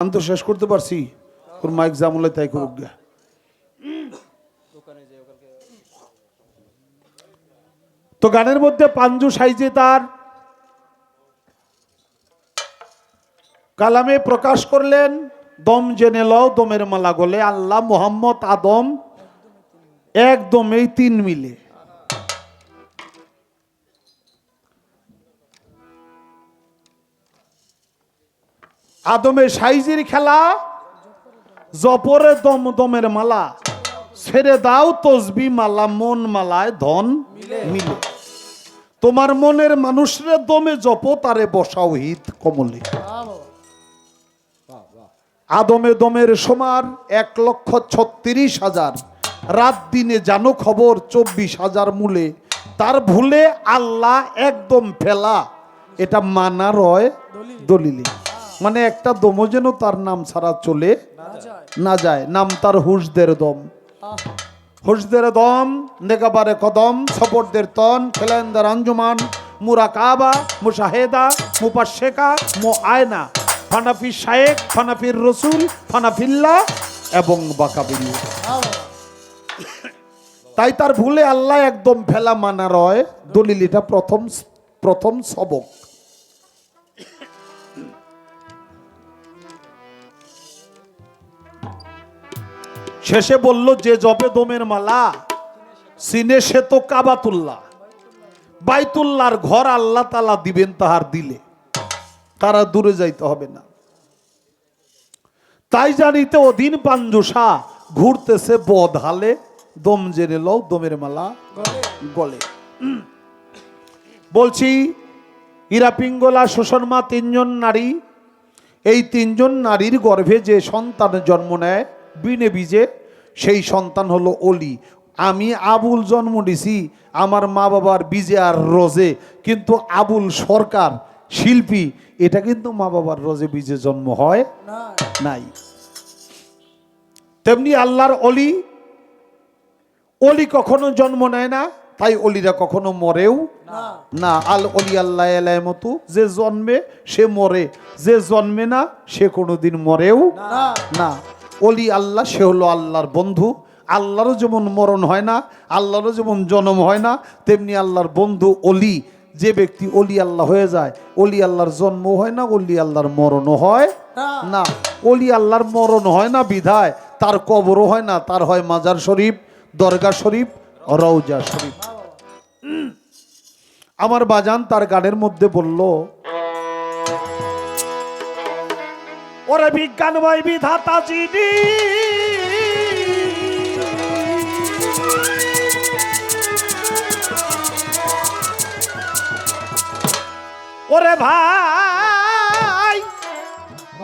আমি তো শেষ করতে পারছি। ওর মাইক জামলে তাই করুক গা। তো গানের মধ্যে পাঞ্জু সাইজে তার কালামে প্রকাশ করলেন, দম জেনে লও, দমের মালা গলে আল্লাহ মোহাম্মদ আদম একদম এই তিন মিলে। আদমের সাইজের খেলা, জপরে দম দমের মালা, ছেড়ে দাও তসবি মালা, মন মালায় ধন মিলে। তোমার মনের মানুষরে দমে জপ, তারে বসাও হিত কমলে। আদমে দমের সমার এক লক্ষ ছত্রিশ হাজার, রাত দিনে জানো খবর চব্বিশ হাজার মূলে। তার ভুলে আল্লাহ একদম ফেলা, এটা মানা রয় দলিলে। মানে একটা দমও যেন তার নাম ছাড়া চলে না যায়। নাম তার হুশদের দম। হুশদের দম নেগাবারে কদম সপরদের তন খেলেন্দার আঞ্জুমান মুরা কাবা মুশাহেদা মুপাশেকা মো আয়না ফানাফি শায়েক ফানাফির রসুল ফানাফিল্লা এবং বাকাবিল্লা। তাই তার ভুলে আল্লাহ একদম ফেলা মানা রয়। দলিল এটা প্রথম প্রথম সবক। শেষে বলল, যে জবে দমের মালা, সিনে সে তো কাবাতুল্লাহ। বাইতুল্লাহর ঘর আল্লাহ তালা দিবেন তাহার দিলে। তারা দূরে যাইতে হবে না। তাই জানিতে অধীন পাঞ্জুসা ঘুরতেছে বধালে দম জেনে লও, দমের মালা গলে। বলছি, ইরা পিঙ্গলা তিনজন নারী, এই তিনজন নারীর গর্ভে যে সন্তান জন্ম নেয়, বিনে বীজে সেই সন্তান হলো অলি। আমি আবুল জন্ম দিছি আমার মা বাবার বীজে আর রোজে কিন্তু আবুল সরকার শিল্পী এটা কিন্তু মা বাবার রোজে বীজে জন্ম হয় নাই। তেমনি আল্লাহর অলি অলি কখনো জন্ম নেয় না তাই অলিরা কখনো মরেও না। আল অলি আল্লাহ এলাই মতো যে জন্মে সে মরে যে জন্মে না সে কোনোদিন মরেও না। অলি আল্লাহ সে হলো আল্লাহর বন্ধু। আল্লাহরও যেমন মরণ হয় না আল্লাহরও যেমন জন্ম হয় না তেমনি আল্লাহর বন্ধু অলি। যে ব্যক্তি অলি আল্লাহ হয়ে যায় অলি আল্লাহর জন্ম হয় না অলি আল্লাহর মরণও হয় না। অলি আল্লাহর মরণ হয় না বিধায় তার কবরও হয় না তার হয় মাজার শরীফ দরগা শরীফ রৌজা শরীফ। আমার বাজান তার গানের মধ্যে বলল ওরে বিজ্ঞানময় বিধাতা চিনি ওরে ভাই,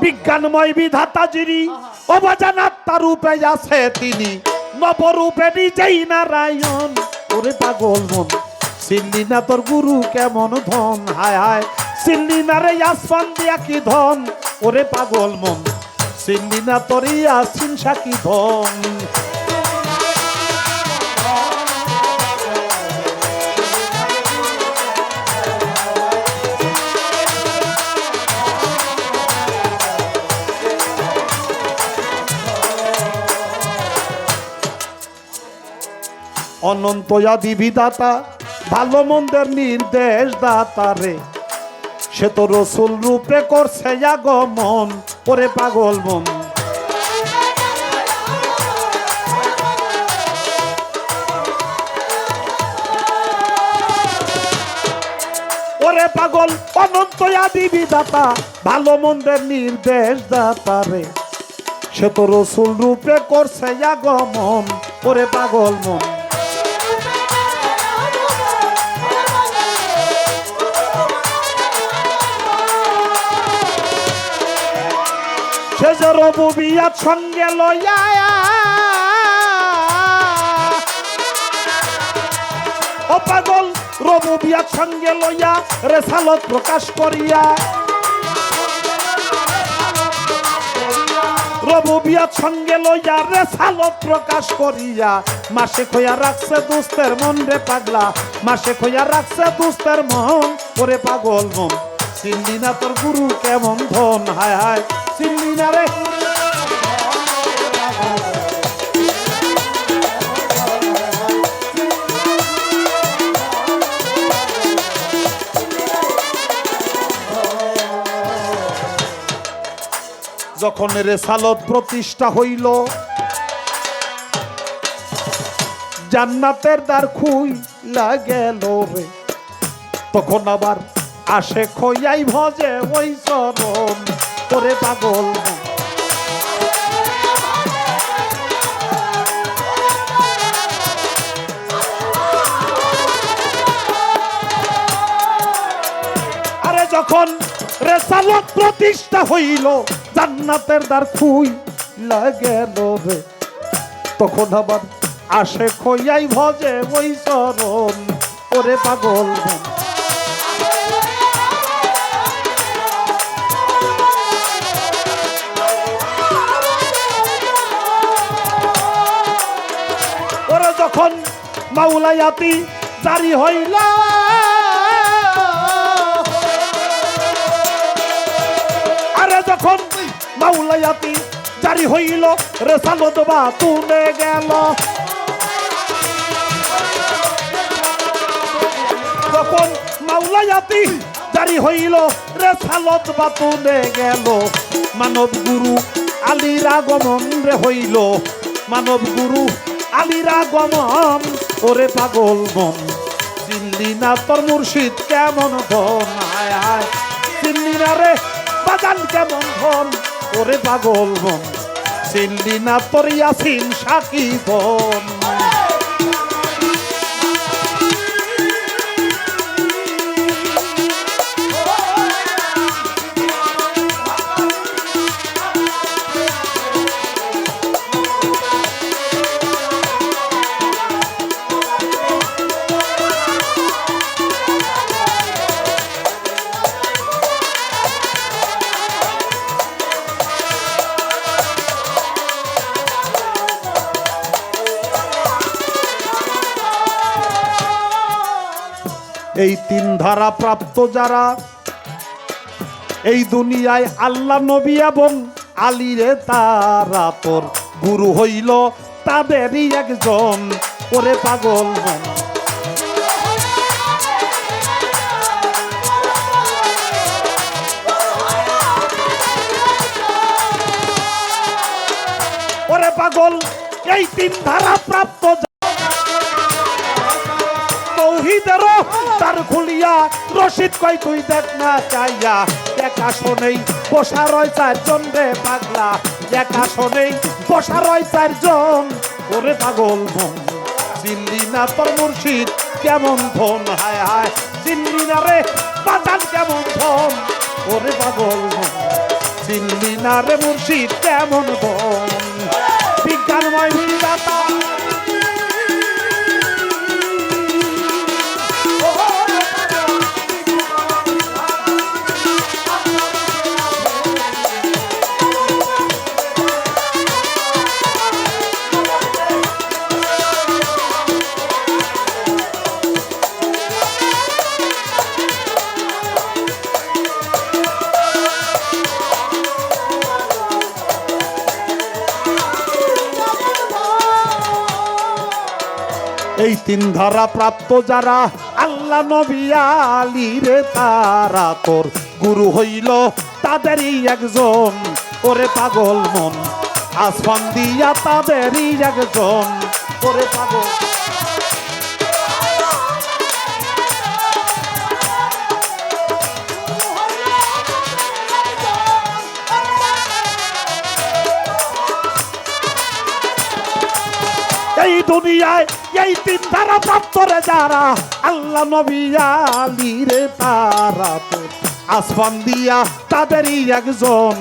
বিজ্ঞানময় বিধাতা যিনি, অবাজানাত্মা রূপে আছে তিনি, নবরূপে নিজেই নারায়ণ। ওরে পাগল মন চিনলি না তোর গুরু কেমন ধন, হায় হায়। চিনলি না আসমান দিয়া কি ধন? ওরে পাগল মন চিনলি না তোর ইয়াসিন সাকি ধন? অনন্ত আদি ভালো মন্দের নির্দেশ দাতা রে। সে তো রসুল রূপে করছে আগমন ওরে পাগল মন। পাগল, অনন্ত আদি বিধাতা, ভালো মন্দের নির্দেশ দাতা রে। সে তো রসুল রূপে করছে আগমন ওরে পাগল মন। সে যে সঙ্গে লইয়া ও পাগল, রবুবিয়াত সঙ্গে লইয়া রেসালত প্রকাশ করিয়া। রবুবিয়াত সঙ্গে লইয়া রেসালত প্রকাশ করিয়া। মাসে খোয়া রাখছে দুস্তের মন রে পাগলা। মাসে খোয়া রাখছে দুস্তের মন। ওরে পাগল মন, চিনলি না তোর গুরু কেমন ধন? হায় হায়। যখন রেসালত প্রতিষ্ঠা হইল, জান্নাতের দ্বার খুই লাগেল রে। তখন আবার আসে খইয়াই ভজে ওই চরণ। করে পাগল। আরে যখন রেসালত প্রতিষ্ঠা হইল, জান্নাতের দ্বার খুই লাগেল রে। তখন আবার আসে খইয়াই ভজে ওই চরণ। ওরে পাগল। মাউলায়াতি জারি হইল। আরে যখন মাউলায়াতি জারি হইল, রেসালত বা তুলে গেল। যখন মাওলায়াতি জারি হইল, রেসালত বা তুলে গেল। মানব গুরু আলীর আগমন রে হইল। মানব গুরু আলীর আগমন ওরে পাগল মন, চিনলি না তোর মুর্শিদ কেমন ধন? আয় আয়, চিনলি না রে বাগান কেমন ধন? ওরে পাগল মন, চিনলি না তোর ইয়াসিন সাকি ধন? এই তিন ধারা প্রাপ্ত যারা, এই দুনিয়ায় আল্লাহ নবী এবং আলীরে তারা তোর গুরু হইল, তাদেরই একজন ওরে পাগল মন ওরে পাগল, এই তিন ধারা প্রাপ্ত তৌহিদের তার খুলিয়া, রশিদ কই তুই দেখ না চাইয়া একা শোনেই বসা রয় চারজন রে পাগলা একা শোনেই বসা রয় চারজন, ওরে পাগল মন। চিনলি না তোর মুর্শিদ কেমন ধন? হায় হায়, চিনলি না রে বাজান কেমন ধন? ওরে পাগল মন। চিনলি না রে মুর্শিদ কেমন ধন? বিজ্ঞানময় বিদাতা তিন ধারা প্রাপ্ত যারা, আল্লাহ নবী রে তারা তোর গুরু হইল তাদেরই একজন। ওরে পাগল মন, আসমান দিয়া তাদেরই একজন। ওরে পাগল দুনিয়ায় এই তিন ধারা প্রাপ্ত রে যারা আল্লাহ নবী আলী রে তারা তো আসমান দিয়া তাদেরই একজন।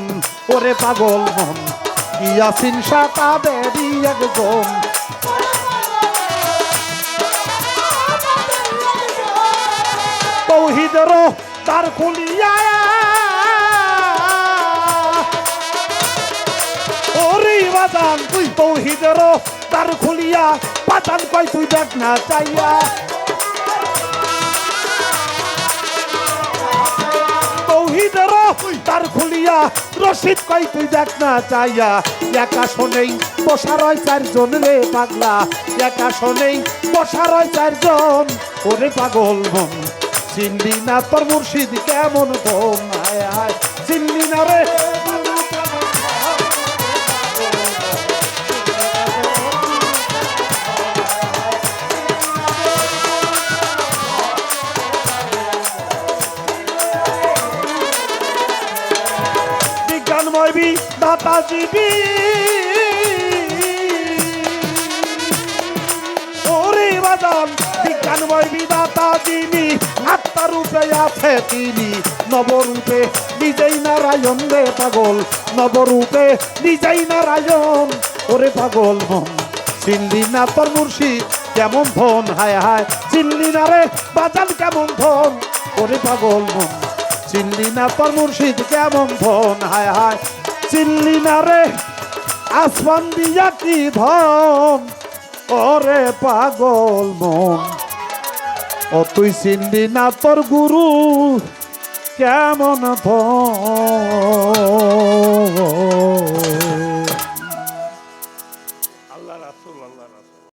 ওরে পাগল মন, ইয়াসিন শাহ তাদেরই একজন। তৌহিদের তার খুলিয়া ওরে বাদান, তুই তৌহিদের তার খুলিয়া বাদান কই তুই দেখ না চাইয়া। তার খুলিয়া, রশিদ কই তুই দেখ না চাইয়া। একা শোনেই বসা রয় চারজন রে পাগলা। একা শোনেই বসা রয় চারজন। ওরে পাগল মন, চিনলি না তোর মুর্শিদ কেমন বোন আয় আয় চিনলি না রে দাতা জীবী ওরে বাদান বিজ্ঞানময় বিদাতা যিনি, আত্মারূপে আছে তিনি। নবরূপে নিজেই নারায়ণ রে পাগল, নবরূপে নিজেই নারায়ণ। ওরে পাগল মন, চিনলি না তোর মুর্শিদ কেমন ধন? হায় হায়, চিনলি না রে বাজান কেমন ধন? ওরে পাগল মন, চিনলি না তোর মুর্শিদ কেমন ধন? হায় হায় চিনলি না রে। আসমান দিয়া কি ধন? ওরে পাগল মন। ও তুই চিনলি না তোর গুরু কেমন ধন?